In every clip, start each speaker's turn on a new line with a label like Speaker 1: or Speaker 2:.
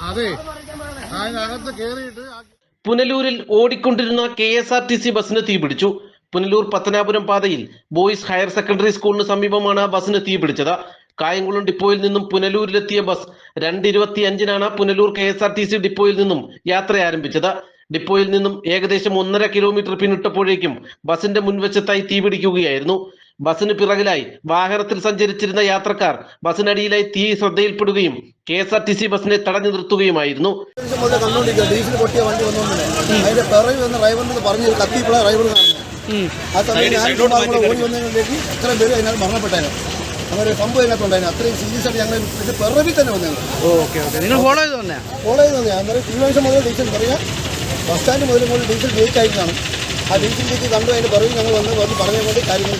Speaker 1: അത്
Speaker 2: പുനലൂരിൽ ഓടിക്കൊണ്ടിരുന്ന K S R T C ബസ്സിന് തീപിടിച്ചു പുനലൂർ പത്തനാപുരം പാതയിൽ ബോയ്സ് ഹയർ സെക്കൻഡറി സ്കൂളിന് സമീപമാണ് ബസ്സിന് തീപിടിച്ചത് കായംകുളം ഡിപ്പോയിൽ നിന്നും പുനലൂരിലെത്തിയ ബസ് രണ്ട് ഇരുപത്തി അഞ്ചിനാണ് Punalur K S R T C ഡിപ്പോയിൽ നിന്നും യാത്ര ആരംഭിച്ചത്. ഡിപ്പോയിൽ നിന്നും ഏകദേശം ഒന്നര കിലോമീറ്റർ പിന്നിട്ടപ്പോഴേക്കും ബസിന്റെ മുൻവശത്തായി തീപിടിക്കുകയായിരുന്നു ബസിന് പിറകിലായി വാഹനത്തിൽ സഞ്ചരിച്ചിരുന്ന യാത്രക്കാർ ബസിനടിയിലായി തീ ശ്രദ്ധയിൽപ്പെടുകയും K S R T C ബസിനെ തടഞ്ഞു നിർത്തുകയുമായിരുന്നു.
Speaker 3: ഡീസൽ പൊട്ടിയ വണ്ടി അതിന്റെ പിറകിൽ വന്ന് ഡ്രൈവറിനോട് പറഞ്ഞു കത്തിയപ്പോഴാണ് ഡ്രൈവർ കാണുന്നത് ആ സമയത്ത് ഞാൻ ഓടി വന്നതിലേക്ക് ഇത്രയും പേര് അതിനകത്ത് മരണപ്പെട്ടേനെ. അങ്ങനെ സംഭവം അതിനകത്തുണ്ടായിരുന്നു. അത്രയും സീരിയസ് ആയിട്ട് ഞങ്ങൾ തന്നെ വന്നത്
Speaker 4: നിങ്ങൾ ഫോളോ ചെയ്ത് തന്നെ?
Speaker 3: ഫോളോ ചെയ്ത് അന്നേരം മുതൽ ഡീസൽ പറയാം ബസ് സ്റ്റാൻഡ് മുതൽ ഡീസൽ ലീക്ക് ആയിരുന്നാണ് ആ ഡീസലിലേക്ക് ലീക്ക് കണ്ടു അതിന്റെ പുറകിൽ ഞങ്ങൾ വന്ന് വന്ന് പറഞ്ഞുകൊണ്ട് കാര്യങ്ങൾ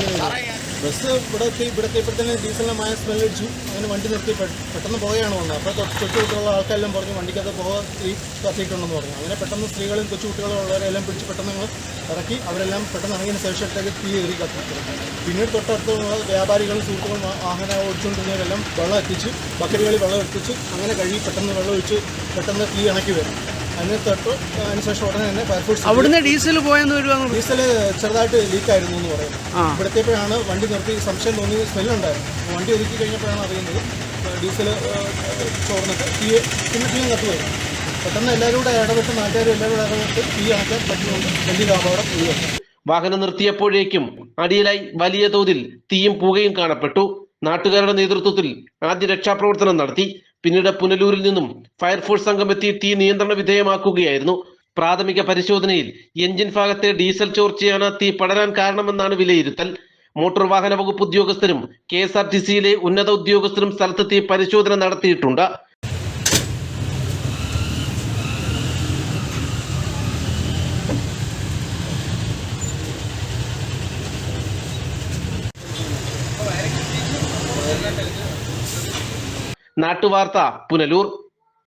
Speaker 5: ബസ് ഇവിടെ എത്തി ഇവിടെ എത്തിയപ്പോഴത്തേന് ഡീസലിന് മായ സ്മെൽ അടിച്ചു. അങ്ങനെ വണ്ടി നിർത്തി പെട്ടെന്ന് പോവുകയാണ് വന്നത്. അപ്പോൾ കൊച്ചുകുട്ടികളുള്ള ആൾക്കാരെല്ലാം പറഞ്ഞു വണ്ടിക്കകത്ത് പോകാൻ സ്ത്രീ കത്തിയിട്ടുണ്ടെന്ന് പറഞ്ഞു. അങ്ങനെ പെട്ടെന്ന് സ്ത്രീകളും കൊച്ചുകുട്ടികളും ഉള്ളവരെല്ലാം പിടിച്ച് പെട്ടെന്ന് ഞങ്ങൾ ഇറക്കി. അവരെല്ലാം പെട്ടെന്ന് ഇറങ്ങിയ ശേഷത്തേക്ക് തീ കയറി കത്തിച്ചു പിന്നീട് തൊട്ടടുത്തുള്ള വ്യാപാരികളും സുഹൃത്തുക്കളും വാഹനം ഓടിച്ചുകൊണ്ടിരുന്നവരെല്ലാം വെള്ളം എത്തിച്ച് ബക്കറ്റുകളിൽ വെള്ളം എത്തിച്ച് അങ്ങനെ കഴുകി പെട്ടെന്ന് വെള്ളം ഒഴിച്ച് പെട്ടെന്ന് തീ ഇണക്കി വരും. അതിന് തൊട്ട്. അതിനുശേഷം ഉടനെ തന്നെ ഫയർഫോഴ്സ്
Speaker 4: അവിടുന്ന് ഡീസൽ പോയെന്ന് വരുവാന്ന്
Speaker 5: ഡീസൽ ചെറുതായിട്ട് ലീക്ക് ആയിരുന്നു എന്ന് പറയുന്നത് ഇവിടത്തെപ്പോഴാണ് വണ്ടി നിർത്തി. സംശയം തോന്നി സ്മെല്ലുണ്ടായിരുന്നു വണ്ടി ഒതുക്കി കഴിഞ്ഞപ്പോഴാണ് അറിയുന്നത് ഡീസൽ ചോർന്നിട്ട് തീ പിന്നെ തീയും കത്തുമായിരുന്നു പെട്ടെന്ന് എല്ലാവരും കൂടെ ഇടപെട്ട് നാട്ടുകാരും എല്ലാവരും കൂടെ ഇടപെട്ട് തീ അണക്കാൻ പറ്റുന്നുണ്ട്. വലിയൊരു അപകടം ഒഴിവാക്കി
Speaker 2: വാഹനം നിർത്തിയപ്പോഴേക്കും അടിയിലായി വലിയ തോതിൽ തീയും പുകയും കാണപ്പെട്ടു. നാട്ടുകാരുടെ നേതൃത്വത്തിൽ ആദ്യ രക്ഷാപ്രവർത്തനം നടത്തി. പിന്നീട് പുനലൂരിൽ നിന്നും ഫയർഫോഴ്സ് സംഘം എത്തി തീ നിയന്ത്രണ വിധേയമാക്കുകയായിരുന്നു. പ്രാഥമിക പരിശോധനയിൽ എഞ്ചിൻ ഭാഗത്തെ ഡീസൽ ചോർച്ചയാണ് തീ പടരാൻ കാരണമെന്നാണ് വിലയിരുത്തൽ. മോട്ടോർ വാഹന വകുപ്പ് ഉദ്യോഗസ്ഥരും കെ എസ് ആർ ടി സിയിലെ ഉന്നത ഉദ്യോഗസ്ഥരും സ്ഥലത്തെത്തി പരിശോധന നടത്തിയിട്ടുണ്ട്. നാട്ടുവാർത്ത പുനലൂർ